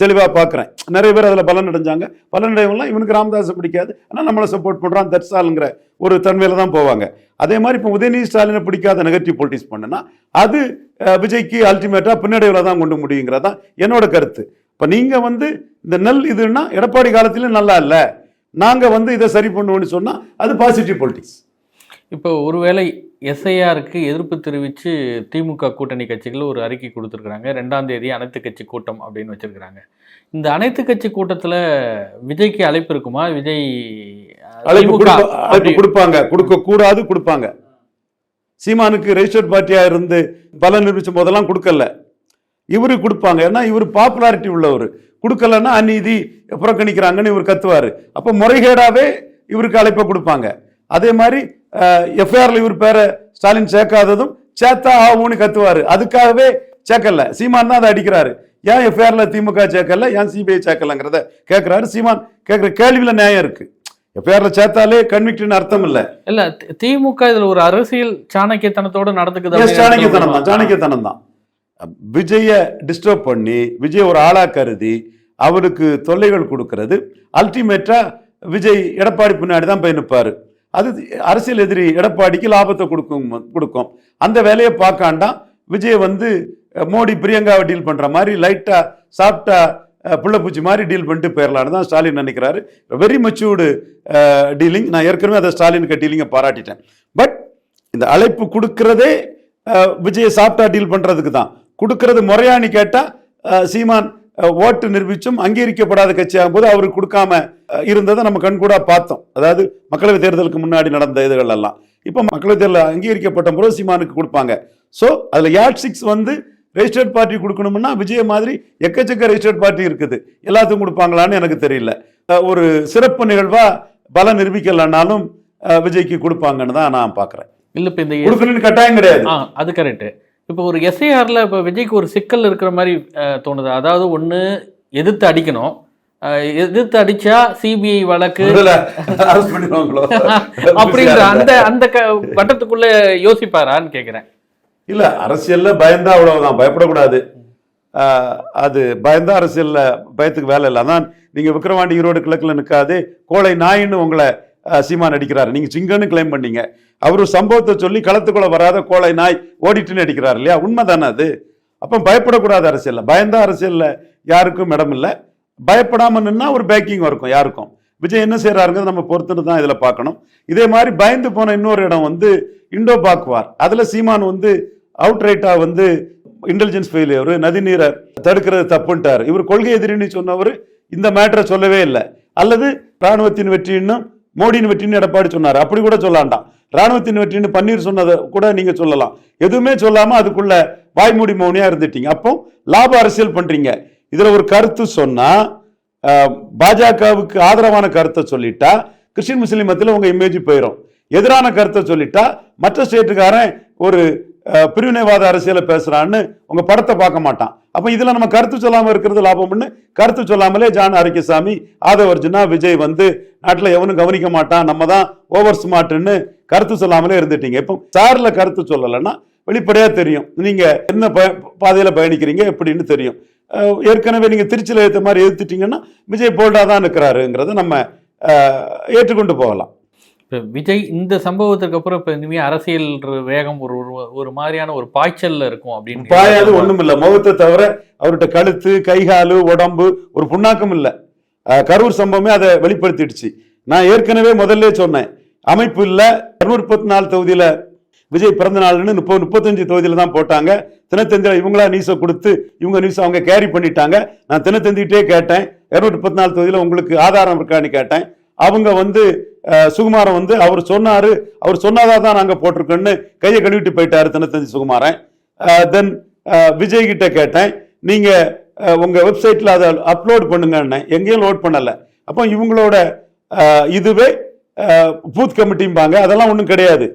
தெளிவாக பார்க்குறேன். நிறைய பேர் அதில் பலன் அடைஞ்சாங்க. பலன் அடைவங்களாம் இவனுக்கு ராமதாஸை பிடிக்காது. ஆனால் நம்மளை சப்போர்ட் பண்ணுறான் தட்சாலுங்கிற ஒரு தன்மையில் தான் போவாங்க. அதே மாதிரி இப்போ உதயநிதி ஸ்டாலினை பிடிக்காத நெகட்டிவ் பொலிட்டிக்ஸ் பண்ணுனா அது விஜய்க்கு அல்டிமேட்டாக பின்னடைவில் தான் கொண்டு முடியுங்கிறதா என்னோட கருத்து. இப்போ நீங்கள் வந்து இந்த நெல் இதுன்னா எடப்பாடி காலத்திலும் நல்லா இல்லை. நாங்கள் வந்து இதை சரி பண்ணுவோம்னு சொன்னால் அது பாசிட்டிவ் பொலிட்டிக்ஸ் இப்போ ஒருவேளை எஸ்ஐஆருக்கு எதிர்ப்பு தெரிவித்து திமுக கூட்டணி கட்சிகள் ஒரு அறிக்கை கொடுத்துருக்குறாங்க. ரெண்டாம் தேதி அனைத்து கட்சி கூட்டம் அப்படின்னு வச்சிருக்கிறாங்க. இந்த அனைத்து கட்சி கூட்டத்தில் விஜய்க்கு அழைப்பு இருக்குமா? விஜய் அழைப்பு கொடுப்பாங்க. கொடுக்க கூடாது கொடுப்பாங்க. சீமானுக்கு ரெஜிஸ்டர்ட் பார்ட்டியா இருந்து பல நிரூபிச்ச போதெல்லாம் கொடுக்கல. இவரு கொடுப்பாங்க. ஏன்னா இவர் பாப்புலாரிட்டி உள்ளவர். கொடுக்கலன்னா அநீதி புறக்கணிக்கிறாங்கன்னு இவர் கத்துவாரு. அப்ப முறைகேடாவே இவருக்கு அழைப்பை கொடுப்பாங்க. அதே மாதிரி எஃப்ஐஆர்ல இவர் பேரை ஸ்டாலின் சேர்க்காததும் சேர்த்தா ஆகும்னு கத்துவாரு. அதுக்காகவே சேர்க்கல. சீமான் தான் அதை அடிக்கிறாரு. ஏன் எஃப்ஐஆர்ல திமுக சேர்க்கல? ஏன் சிபிஐ சேர்க்கலங்கிறத கேட்கிறாரு சீமான். கேட்கிற கேள்வியில நியாயம் இருக்கு. எஃப்ஐஆர்ல சேர்த்தாலே கன்விக்ட்னு அர்த்தம் இல்ல. இல்ல திமுக இதுல ஒரு அரசியல் சாணக்கியத்தனத்தோட நடந்துக்குது சாணக்கியத்தனம் தான். சாணக்கியத்தனம் தான். விஜய டிஸ்டர்ப் பண்ணி விஜய் ஒரு ஆளா கருதி அவருக்கு தொல்லைகள் கொடுக்கிறது. அல்டிமேட்டா விஜய் எடப்பாடி பின்னாடி தான் போய் நிற்பாரு அது அரசியல் எதிரி எடப்பாடிக்கு லாபத்தை கொடுக்கும் கொடுக்கும். அந்த வேலையை பார்க்காண்டாம் விஜய் வந்து மோடி பிரியங்காவை டீல் பண்ணுற மாதிரி லைட்டாக சாப்பிட்டா புள்ளப்பூச்சி மாதிரி டீல் பண்ணிட்டு போயிடலான்னு தான் ஸ்டாலின் நினைக்கிறாரு. வெரி மெச்சூர்டு டீலிங் நான் ஏற்கனவே அதை ஸ்டாலினுக்கு டீலிங்கை பாராட்டிட்டேன். பட் இந்த அழைப்பு கொடுக்கறதே அஹ், விஜயை சாப்பிட்டா டீல் பண்ணுறதுக்கு தான். கொடுக்கறது முறையானு கேட்டால் சீமான் ஓட்டு நிரூபிச்சும் அங்கீகரிக்கப்படாத கட்சியாகும் போது அவருக்கு கொடுக்காம இருந்ததை நம்ம கண்கூடா பார்த்தோம். அதாவது மக்களவைத் தேர்தலுக்கு முன்னாடி நடந்த இதுகள் எல்லாம். இப்போ மக்களவைத் தேர்தல் அங்கீகரிக்கப்பட்ட பிறகு சீமானுக்கு கொடுப்பாங்க. ஸோ அதுல யாட் சிக்ஸ் வந்து ரெஜிஸ்டர்ட் பார்ட்டி கொடுக்கணும்னா விஜய் மாதிரி எக்கச்சக்க ரெஜிஸ்டர்ட் பார்ட்டி இருக்குது. எல்லாத்துக்கும் கொடுப்பாங்களான்னு எனக்கு தெரியல. ஒரு சிறப்பு நிகழ்வா பலம் நிரூபிக்கலைன்னாலும் விஜய்க்கு கொடுப்பாங்கன்னு தான் நான் பார்க்குறேன். இல்ல இப்ப இந்த கொடுக்கணும்னு கட்டாயம் கிடையாது. அது கரெக்ட் இப்போ ஒரு எஸ்ஐஆர்ல இப்போ விஜய்க்கு ஒரு சிக்கல் இருக்கிற மாதிரி தோணுது. அதாவது ஒண்ணு எதிர்த்து அடிக்கணும். எதிர்த்து அடிச்சா சிபிஐ வழக்கு? அப்படிங்கிற அந்த அந்த வட்டத்துக்குள்ள யோசிப்பாரான்னு கேக்குறேன். இல்ல அரசியல்ல பயந்தா அவ்வளவுதான். பயப்படக்கூடாது. அது பயந்தா அரசியல்ல பயத்துக்கு வேலை இல்லை. அதான் நீங்க விக்ரவாண்டி ஈரோடு கிழக்குல நிற்காது கோழை நாயின்னு உங்களை சீமா சீமான் அடிக்கிறாரு. நீங்க சிங்கன்னு கிளைம் பண்ணீங்க. அவர் சம்பவத்தை சொல்லி களத்துக்குள்ள வராத கோழை நாய் ஓடிட்டுன்னு நடிக்கிறார் இல்லையா? உண்மை தானே அது? அப்போ பயப்படக்கூடாது அரசியல்ல. பயந்தா அரசியல்ல யாருக்கும் இடம் இல்லை. பயப்படாம நின்னா ஒரு பேக்கிங் இருக்கும் யாருக்கும். விஜய் என்ன செய்யறாருங்கிறத நம்ம பொறுத்துட்டு தான் இதுல பார்க்கணும். இதே மாதிரி பயந்து போன இன்னொரு இடம் வந்து இண்டோ பாக் வார் அதுல சீமான் வந்து அவுட் ரைட்டா வந்து இன்டெலிஜென்ஸ் ஃபெயிலியர் நதிநீரை தடுக்கிறது தப்புன்ட்டார். இவர் கொள்கை எதிரின்னு சொன்னவர் இந்த மேட்டரை சொல்லவே இல்லை. அல்லது ராணுவத்தின் இன்னும் மோடியின் வெற்றின்னு எடப்பாடி சொன்னார். அப்படி கூட சொல்லாண்டாம். ராணுவத்தின் வெற்றின்னு பன்னீர் சொன்னதை கூட நீங்க சொல்லலாம். எதுவுமே சொல்லாம அதுக்குள்ள வாய்மூடி மௌனியா இருந்துட்டீங்க. அப்போ லாப அரசியல் பண்றீங்க. இதுல ஒரு கருத்து சொன்னா பாஜகவுக்கு ஆதரவான கருத்தை சொல்லிட்டா கிறிஸ்டின் முஸ்லீம் மத்தியில் உங்க இமேஜ் போயிடும் எதிரான கருத்தை சொல்லிட்டா மற்ற ஸ்டேட்டுக்காரன் ஒரு பிரிவினைவாத அரசியலை பேசுறான்னு உங்க படத்தை பார்க்க மாட்டான். அப்ப இதுல நம்ம கருத்து சொல்லாம இருக்கிறது லாபம்னு கருத்து சொல்லாமலே ஜான் அரிக்கசாமி ஆதவ அர்ஜுனா விஜய் வந்து நாட்டுல எவனும் கவனிக்க மாட்டான். நம்ம தான் ஓவர் ஸ்மார்ட்னு கருத்து சொல்லாமலே இருந்துட்டீங்க. இப்போ சார்ல கருத்து சொல்லலைன்னா வெளிப்படையா தெரியும். நீங்க என்ன ப- பாதையில பயணிக்கிறீங்க எப்படின்னு தெரியும். ஏற்கனவே நீங்க திருச்சியில் ஏற்ற மாதிரி எதிர்த்துட்டீங்கன்னா விஜய் போல்டா தான் இருக்கிறாருங்கிறத நம்ம ஏற்றுக்கொண்டு போகலாம். இப்போ விஜய் இந்த சம்பவத்துக்கு அப்புறம் இப்போ இனிமே அரசியல் வேகம் ஒரு ஒரு- ஒரு மாதிரியான ஒரு பாய்ச்சல்ல இருக்கும் அப்படின்னு பாயாது ஒன்றும் இல்லை முகத்தை தவிர அவர்கிட்ட கழுத்து கைகாலு உடம்பு ஒரு புண்ணாக்கம் இல்லை. கரூர் சம்பவமே அதை வெளிப்படுத்திடுச்சு. நான் ஏற்கனவே முதல்ல சொன்னேன். அமைப்பு இல்லை. இருநூறு முப்பத்தி நாலு தொகுதியில விஜய் பிறந்த நாள்னு முப்பது முப்பத்தஞ்சு தொகுதியில தான் போட்டாங்க. தினத்தந்தியில் இவங்களா நியூஸை கொடுத்து இவங்க நியூஸ் அவங்க கேரி பண்ணிட்டாங்க. நான் தினத்தந்திக்கிட்டே கேட்டேன். இரநூத்தி முப்பத்தி நாலு தொகுதியில உங்களுக்கு ஆதாரம் இருக்கான்னு கேட்டேன். அவங்க வந்து சுகுமாரன் வந்து அவர் சொன்னாரு அவர் சொன்னாதான் தான் நாங்க போட்டிருக்கோன்னு கையை கழுவிட்டு போயிட்டாரு தினத்தந்தி சுகுமாரன். தென் விஜய் கிட்ட கேட்டேன் நீங்க உங்கள் உங்க வெப்சைட்ல அதை அப்லோட் பண்ணுங்கன்னு எங்கேயும் லோட் பண்ணல. அப்போ இவங்களோட இதுவே பூத் கமிட்டிம்பாங்க அதெல்லாம் ஒன்றும் கிடையாது.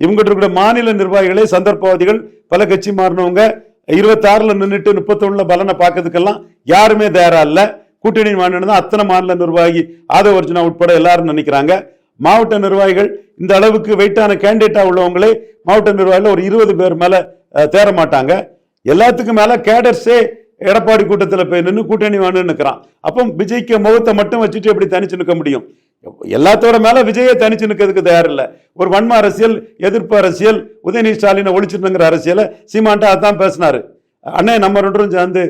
இவங்ககிட்ட இருக்கிற மாநில நிர்வாகிகளே சந்தர்ப்பவாதிகள் பல கட்சி மாறினவங்க இருபத்தாறுல நின்றுட்டு முப்பத்தொன்னுல பலனை பார்க்கறதுக்கெல்லாம் யாருமே தயாரா இல்லை. கூட்டணி மாநிலம் தான் அத்தனை மாநில நிர்வாகி ஆதவ அர்ஜுனா உட்பட எல்லாரும் நினைக்கிறாங்க. மாவட்ட நிர்வாகிகள் இந்த அளவுக்கு வெயிட்டான கேண்டிடேட்டாக உள்ளவங்களே மாவட்ட நிர்வாகிகள் ஒரு இருபது பேர் மேலே அஹ், தேர மாட்டாங்க எல்லாத்துக்கும் மேலே கேடர்ஸே எடப்பாடி கூட்டத்தில் போய் நின்று கூட்டணி வேணும்னு நிற்கிறான் அப்போ விஜய்க்கு முகத்தை மட்டும் வச்சுட்டு எப்படி தனிச்சு நிற்க முடியும்? எல்லாத்தோட மேலே விஜயை தனிச்சு நிற்கிறதுக்கு தயாரில்லை. ஒரு வன்ம அரசியல் எதிர்ப்பு அரசியல் உதயநிதி ஸ்டாலினை ஒழிச்சிருந்துங்கிற அரசியலை சீமான்ட்டா அதான் பேசினாரு. அண்ணே நம்ம ரெண்டும் சேர்ந்து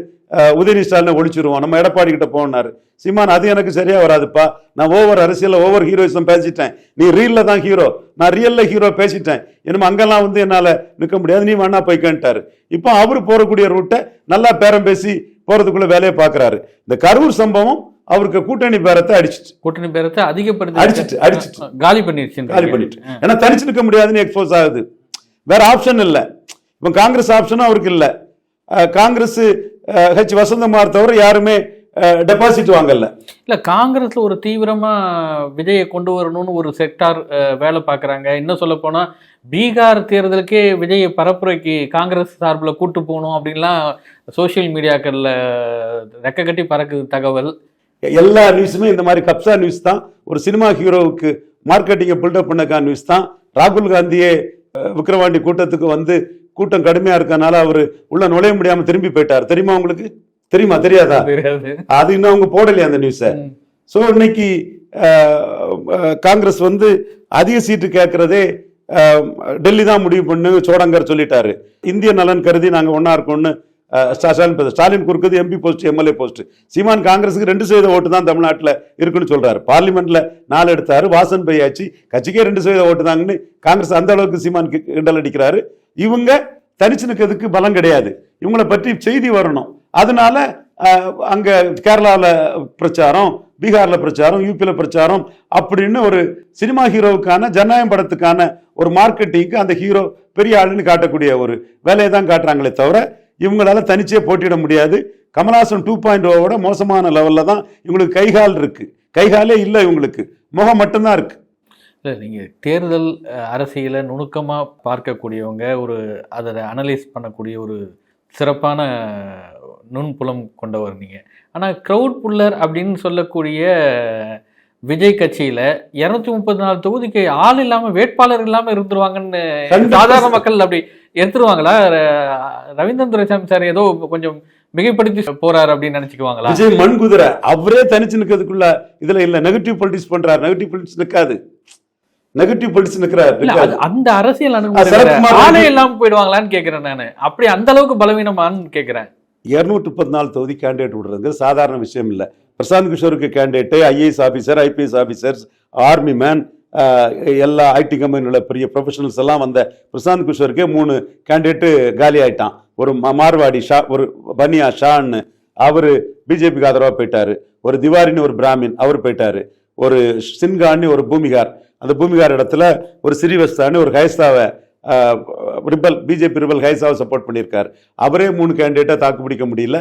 உதயநிதி ஸ்டாலினை ஒழிச்சிருவோம். நம்ம எடப்பாடி கிட்ட போனாரு. சீமான் அது எனக்கு சரியா வராதுப்பா. நான் ஓவர் அரசியல்ல ஓவர் ஹீரோயிசம் பேசிட்டேன். நீ ரீல்ல தான் ஹீரோ நான் ரியல்ல ஹீரோ பேசிட்டேன். இனிமே அங்கெல்லாம் வந்து என்னால நிற்க முடியாது. நீ வேணா போய்க்கன்ட்டாரு இப்போ அவர் போறக்கூடிய ரூட்டை நல்லா பேரம் பேசி போறதுக்குள்ள வேலையை பார்க்கறாரு. இந்த கரூர் சம்பவம் அவருக்கு கூட்டணி பேரத்தை அடிச்சிட்டு. கூட்டணி பேரத்தை அதிகப்படுத்தி அடிச்சிட்டு, அடிச்சிட்டு. காலி பண்ணிடுச்சு காலி பண்ணிட்டு. ஏன்னா தனிச்சு நிற்க முடியாதுன்னு எக்ஸ்போஸ் ஆகுது. வேற ஆப்ஷன் இல்லை. இப்போ காங்கிரஸ் ஆப்ஷனும் அவருக்கு இல்லை. காங்கிரஸ் ஹெச் வசந்தகுமார் தவிர யாருமே டெபாசிட் வாங்கல. இல்ல காங்கிரஸ்ல ஒரு தீவிரமா விஜயை கொண்டு வரணும்னு ஒரு செக்டார் வேலை பார்க்கறாங்க இன்னும் சொல்ல போனா பீகார் தேர்தலுக்கே விஜயை பரப்புரைக்கு காங்கிரஸ் சார்பில் கூட்டு போகணும் அப்படின்லாம் சோஷியல் மீடியாக்கள்ல ரெக்க கட்டி பறக்குது தகவல். எல்லா நியூஸுமே இந்த மாதிரி கப்சா நியூஸ் தான். ஒரு சினிமா ஹீரோவுக்கு மார்க்கெட்டிங்கை பில்டப் பண்ணக்கா நியூஸ் தான். ராகுல் காந்தியே அஹ், விக்கிரவாண்டி கூட்டத்துக்கு வந்து கூட்டம் கடுமையா இருக்கனால அவர் உள்ள நுழைய முடியாம திரும்பி போயிட்டார். தெரியுமா உங்களுக்கு? தெரியுமா? தெரியாதா? அது இன்னும் அவங்க போடலையா அந்த நியூஸை. ஸோ இன்னைக்கு காங்கிரஸ் வந்து அதிக சீட்டு கேட்கறதே டெல்லி தான் முடிவு பண்ணு சோடங்கர் சொல்லிட்டாரு. இந்திய நலன் கருதி நாங்கள் ஒன்றா இருக்கோம்னு Stalin Stalin குறுக்குது MP post MLA post Seeman காங்கிரஸுக்கு ரெண்டு சதவீத ஓட்டு தான் தமிழ்நாட்டில் இருக்குன்னு சொல்றாரு. பார்லிமெண்ட்ல நாலு எடுத்தாரு வாசன் பையாச்சு கட்சிக்கே ரெண்டு சதவீத ஓட்டு தாங்கன்னு காங்கிரஸ் அந்த அளவுக்கு சீமான் கிண்டல் அடிக்கிறாரு. இவங்க தனிச்சு நிற்கிறதுக்கு பலம் கிடையாது. இவங்கள பற்றி செய்தி வரணும். அதனால அங்கே கேரளாவில் பிரச்சாரம் பீகாரில் பிரச்சாரம் யூபியில் பிரச்சாரம் அப்படின்னு ஒரு சினிமா ஹீரோவுக்கான ஜனநாயகம் படத்துக்கான ஒரு மார்க்கெட்டிங்க்கு அந்த ஹீரோ பெரிய ஆளுன்னு காட்டக்கூடிய ஒரு வேலையை தான் காட்டுறாங்களே தவிர இவங்களால தனிச்சே போட்டியிட முடியாது. கமலாசன் டூ பாயிண்ட் ஓவோட மோசமான லெவலில் தான் இவங்களுக்கு கைகால் இருக்குது கைகாலே இல்லை இவங்களுக்கு. முகம் மட்டும்தான் இருக்குது இல்லை நீங்கள் தேர்தல் அரசியலை நுணுக்கமாக பார்க்கக்கூடியவங்க ஒரு அதை அனலைஸ் பண்ணக்கூடிய ஒரு சிறப்பான நுண்புலம் கொண்டவர் நீங்கள் ஆனால் க்ரௌட் புல்லர் அப்படின்னு சொல்லக்கூடிய விஜய் கட்சியில் இரநூத்தி முப்பத்தி நாலு தொகுதிக்கு ஆள் இல்லாமல் வேட்பாளர் இல்லாமல் இருந்துருவாங்கன்னு. சாதாரண மக்கள் அப்படி எடுத்துருவாங்களா ரவீந்திரன் துரைசாமி சார் ஏதோ கொஞ்சம் மிகைப்படுத்தி போறாரு அப்படின்னு நினைச்சுக்குவாங்களா? விஜய் மண்குதிரை அவரே தனிச்சு நிற்கிறதுக்குள்ள இதுல இல்ல நெகட்டிவ் பொலிட்டிக்ஸ் பண்றாரு. நெகட்டிவ் பொலிட்டிக்ஸ் நிற்காது நெகட்டிவ் பொலிட்டிக்ஸ் அது அந்த அரசியல் வேற. ஆளே இல்லாம போயிடுவாங்களான்னு கேக்குறேன் நானு. அப்படி அந்த அளவுக்கு பலவீனமான்னு கேக்குறேன். இருநூற்றி முப்பத்தி நாலு தொகுதி கேண்டிடேட் விடுறது சாதாரண விஷயம் இல்லை. Prashant கிஷோருக்கு candidate IAS officer IPS officers army man எல்லா ஐடி கம்பெனியில் பெரிய ப்ரொஃபஷனல்ஸ் எல்லாம் வந்த பிரசாந்த் கிஷோருக்கே மூணு கேண்டிடேட்டு காலி ஆயிட்டான். ஒரு மார்வாடி ஷா ஒரு பனியா ஷான்னு அவர் பிஜேபிக்கு ஆதரவாக போயிட்டாரு. ஒரு திவாரின்னு ஒரு பிராமின் அவர் போயிட்டாரு. ஒரு சின்கான்னு ஒரு பூமிகார் அந்த பூமிகார் இடத்துல ஒரு சிறிவஸ்தான்னு ஒரு ஹைஸ்தாவை ரிபல் பிஜேபி ரிபல் ஹைசாவை சப்போர்ட் பண்ணியிருக்கார். அவரே மூணு கேண்டிடேட்டை தாக்கு பிடிக்க முடியல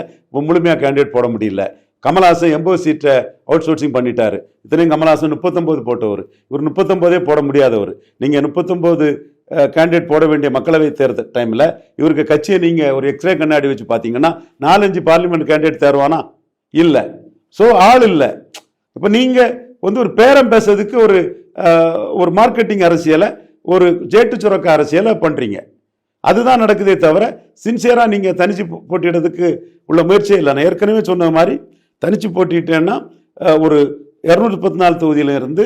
முழுமையாக கேண்டிடேட் போட முடியல. கமல்ஹாசன் எண்பது சீட்டை அவுட் சோர்சிங் பண்ணிட்டார். இத்தனையும் கமல்ஹாசன் முப்பத்தொம்போது போட்டவர். இவர் முப்பத்தொம்போதே போட முடியாதவர். நீங்கள் முப்பத்தொம்போது கேண்டிடேட் போட வேண்டிய மக்களவை தேர்தல் டைமில் இவருக்கு கட்சியை நீங்கள் ஒரு எக்ஸ்ரே கண்ணாடி வச்சு பார்த்தீங்கன்னா நாலஞ்சு பார்லிமெண்ட் கேண்டிடேட் தேர்வானா? இல்லை. ஸோ ஆள் இல்லை. இப்போ நீங்கள் வந்து ஒரு பேரம் பேசுறதுக்கு ஒரு ஒரு மார்க்கெட்டிங் அரசியலை ஒரு ஜேட்டு சுரக்க அரசியலை பண்ணுறீங்க அதுதான் நடக்குதே தவிர சின்சியராக நீங்கள் தனிச்சு போட்டியிடறதுக்கு உள்ள முயற்சியே இல்லை. நான் ஏற்கனவே சொன்ன மாதிரி தனிச்சு போட்டிட்டேன்னா ஒரு இரநூத்தி பத்து நாலு தொகுதியிலிருந்து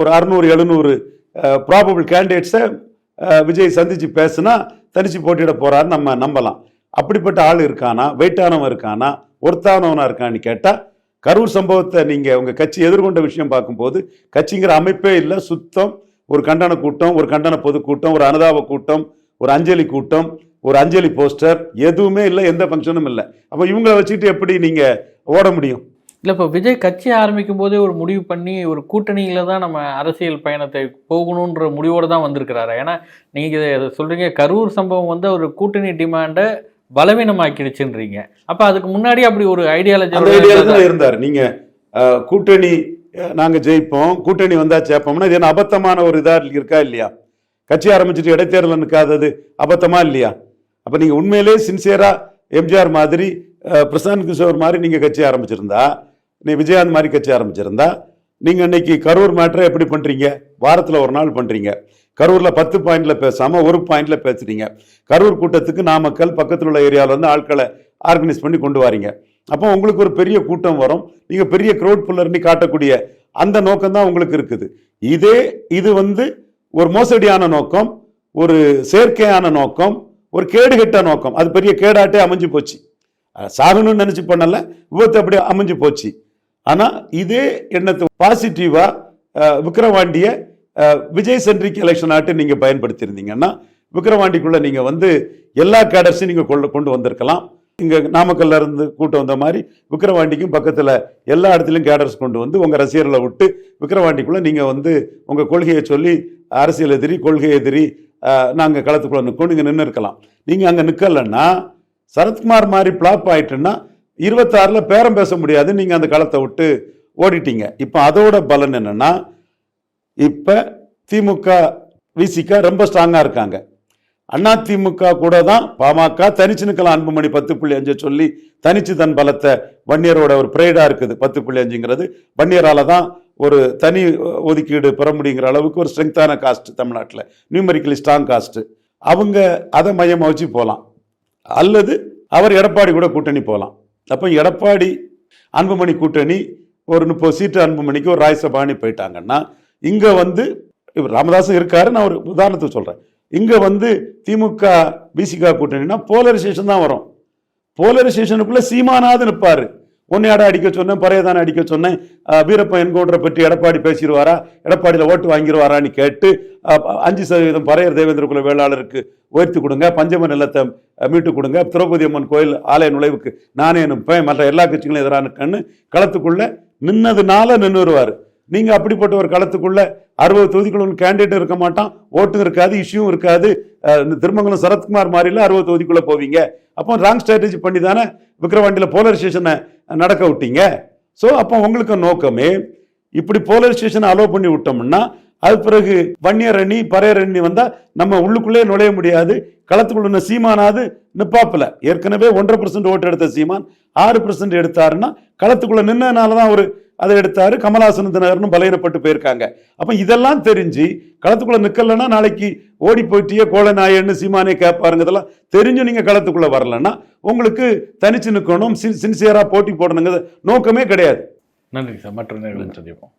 ஒரு அறுநூறு எழுநூறு ப்ராபபிள் கேண்டிடேட்ஸை விஜய் சந்தித்து பேசுனா தனிச்சு போட்டியிட போறாரு நம்ம நம்பலாம். அப்படிப்பட்ட ஆள் இருக்கானா? வெயிட்டானவன் இருக்கானா? ஒருத்தானவனாக இருக்கான்னு கேட்டால் கரூர் சம்பவத்தை நீங்கள் உங்கள் கட்சி எதிர்கொண்ட விஷயம் பார்க்கும்போது கட்சிங்கிற அமைப்பே இல்லை சுத்தம் ஒரு கண்டன கூட்டம் ஒரு கண்டன பொதுக்கூட்டம் ஒரு அனுதாப கூட்டம் ஒரு அஞ்சலி கூட்டம் ஒரு அஞ்சலி போஸ்டர் எதுவுமே இல்லை எந்த ஃபங்க்ஷனும் இல்லை. அப்போ இவங்களை வச்சுக்கிட்டு எப்படி நீங்கள் ஓட முடியும்? இல்லை இப்போ விஜய் கட்சி ஆரம்பிக்கும் போதே ஒரு முடிவு பண்ணி ஒரு கூட்டணியில் தான் நம்ம அரசியல் பயணத்தை போகணுன்ற முடிவோடு தான் வந்திருக்கிறாரு. ஏன்னா நீங்கள் இதை கரூர் சம்பவம் வந்து ஒரு கூட்டணி டிமாண்டை பலவீனமாக்கிடுச்சுன்றீங்க. அப்ப அதுக்கு முன்னாடி அப்படி ஒரு ஐடியாலஜி இருந்தார். நீங்க கூட்டணி நாங்க ஜெயிப்போம். கூட்டணி வந்தா ஜெயிப்போம்னா இது என்ன அபத்தமான ஒரு இதா இருக்கா இல்லையா? கட்சி ஆரம்பிச்சுட்டு இடைத்தேர்தல் நிற்காதது அபத்தமா இல்லையா? அப்ப நீங்க உண்மையிலே சின்சியரா எம்ஜிஆர் மாதிரி பிரசாந்த் கிஷோர் மாதிரி நீங்க கட்சி ஆரம்பிச்சிருந்தா நீ விஜயகாந்த் மாதிரி கட்சி ஆரம்பிச்சிருந்தா நீங்க இன்னைக்கு கரூர் மேட்டரை எப்படி பண்றீங்க? வாரத்துல ஒரு நாள் பண்றீங்க. கரூரில் பத்து பாயிண்ட்ல பேசாமல் ஒரு பாயிண்ட்ல பேசுறீங்க கரூர் கூட்டத்துக்கு நாமக்கல் பக்கத்தில் உள்ள ஏரியாவில் வந்து ஆட்களை ஆர்கனைஸ் பண்ணி கொண்டு வாரீங்க. அப்போ உங்களுக்கு ஒரு பெரிய கூட்டம் வரும். நீங்கள் பெரிய க்ரௌட் புல்லர்னு காட்டக்கூடிய அந்த நோக்கம் தான் உங்களுக்கு இருக்குது. இதே இது வந்து ஒரு மோசடியான நோக்கம் ஒரு செயற்கையான நோக்கம் ஒரு கேடுகெட்ட நோக்கம். அது பெரிய கேடாட்டே அமைஞ்சு போச்சு. சாகணும்னு நினச்சி பண்ணல விபத்து அப்படியே அமைஞ்சு போச்சு. ஆனால் இதே எண்ணத்தை பாசிட்டிவாக விக்ரவாண்டியை விஜய் சென்ட்ரிக் எலெக்ஷன் ஆட்டு நீங்கள் பயன்படுத்தியிருந்தீங்கன்னா விக்ரவாண்டிக்குள்ளே நீங்கள் வந்து எல்லா கேடர்ஸையும் நீங்கள் கொண்டு கொண்டு வந்திருக்கலாம். இங்கே நாமக்கல்ல இருந்து கூட்டம் வந்த மாதிரி விக்கிரவாண்டிக்கும் பக்கத்தில் எல்லா இடத்துலையும் கேடர்ஸ் கொண்டு வந்து உங்கள் ரசிகர்களை விட்டு விக்ரவாண்டிக்குள்ளே நீங்கள் வந்து உங்கள் கொள்கையை சொல்லி அரசியல் எதிரி கொள்கை எதிரி நாங்கள் களத்துக்குள்ளே களத்துக்குள்ள நிற்கும் நீங்க நின்று இருக்கலாம். நீங்கள் அங்கே நிற்கலைன்னா சரத்குமார் மாதிரி பிளாப் ஆயிட்டுன்னா இருபத்தாறில் பேரம் பேச முடியாது நீங்கள் அந்த களத்தை விட்டு ஓடிட்டீங்க. இப்போ அதோட பலன் என்னென்னா இப்ப திமுக விசிக ரொம்ப ஸ்ட்ராங்கா இருக்காங்க. அண்ணா திமுக கூட தான் பாமக தனிச்சு நிற்கலாம் அன்புமணி பத்து புள்ளி அஞ்சு சொல்லி தனிச்சு தன் பலத்தை வன்னியரோட ஒரு பிரேடா இருக்குது பத்து புள்ளி அஞ்சுங்கிறது. வன்னியரால தான் ஒரு தனி ஒதுக்கீடு பெற முடியுங்கிற அளவுக்கு ஒரு ஸ்ட்ரெங்தான காஸ்ட் தமிழ்நாட்டில். நியூமெரிக்கலி ஸ்ட்ராங் காஸ்ட் அவங்க அதை மையமாக வச்சு போகலாம் அல்லது அவர் எடப்பாடி கூட கூட்டணி போகலாம் அப்போ எடப்பாடி அன்புமணி கூட்டணி ஒரு முப்பது சீட்டு அன்புமணிக்கு ஒரு ராஜ்யசபானி போயிட்டாங்கன்னா இங்கே வந்து ராமதாஸும் இருக்காரு நான் ஒரு உதாரணத்துக்கு சொல்கிறேன் இங்கே வந்து திமுக பிசிக கூட்டணினா போலரைசேஷன் தான் வரும். போலரைசேஷனுக்குள்ளே சீமானாவது நிற்பார். உன்னையாட அடிக்க சொன்னேன் பறையதானே அடிக்க சொன்னேன் வீரப்ப வீரப்பன் என்கவுண்டரை பற்றி எடப்பாடி பேசிடுவாரா எடப்பாடியில் ஓட்டு வாங்கிடுவாரான்னு கேட்டு அஞ்சு சதவீதம் பறையர் தேவேந்திரகுல வேளாளருக்கு உயர்த்தி கொடுங்க பஞ்சம நிலத்தை மீட்டு கொடுங்க திரௌபதி அம்மன் கோயில் ஆலய நுழைவுக்கு நானே நிற்பேன் மற்ற எல்லா கட்சிகளும் எதிராக நிற்கன்னு களத்துக்குள்ளே நின்னதுனால நின்று நீங்கள் அப்படிப்பட்ட ஒரு களத்துக்குள்ள அறுபது தொகுதிக்குள்ள கேண்டிடேட் இருக்க மாட்டான். ஓட்டும் இருக்காது இஷ்யூவும் இருக்காது. திருமங்கலம் சரத்குமார் மாதிரில அறுபது தொகுதிக்குள்ளே போவீங்க. அப்போ ராங் ஸ்ட்ராட்டஜி பண்ணி தானே விக்ரவாண்டியில் போலரைசேஷனை நடக்க விட்டீங்க. ஸோ அப்போ உங்களுக்கு நோக்கமே இப்படி போலரைசேஷனை அலோவ் பண்ணி விட்டோம்னா அது பிறகு வன்னியர் அணி பறையர் வந்தால் நம்ம உள்ளுக்குள்ளே நுழைய முடியாது. களத்துக்குள்ள சீமானாவது நிப்பாப்பில். ஏற்கனவே ஒன்றரை பர்சன்ட் ஓட்டு எடுத்த சீமான் ஆறு பர்சன்ட் எடுத்தாருன்னா களத்துக்குள்ளே நின்னதுனால தான் ஒரு அதை எடுத்தாரு கமலாசன தினகரனும் பலையிடப்பட்டு போயிருக்காங்க. அப்ப இதெல்லாம் தெரிஞ்சு களத்துக்குள்ள நிக்கலன்னா நாளைக்கு ஓடி போயிட்டியே கோல நாயன்னு சீமானே கேட்பாருங்க. இதெல்லாம் தெரிஞ்சு நீங்க களத்துக்குள்ள வரலன்னா உங்களுக்கு தனிச்சு நிக்கணும் சின்சியரா போட்டி போடணுங்கிறது நோக்கமே கிடையாது. நன்றி சார். மற்ற நேரம் சந்திப்போம்.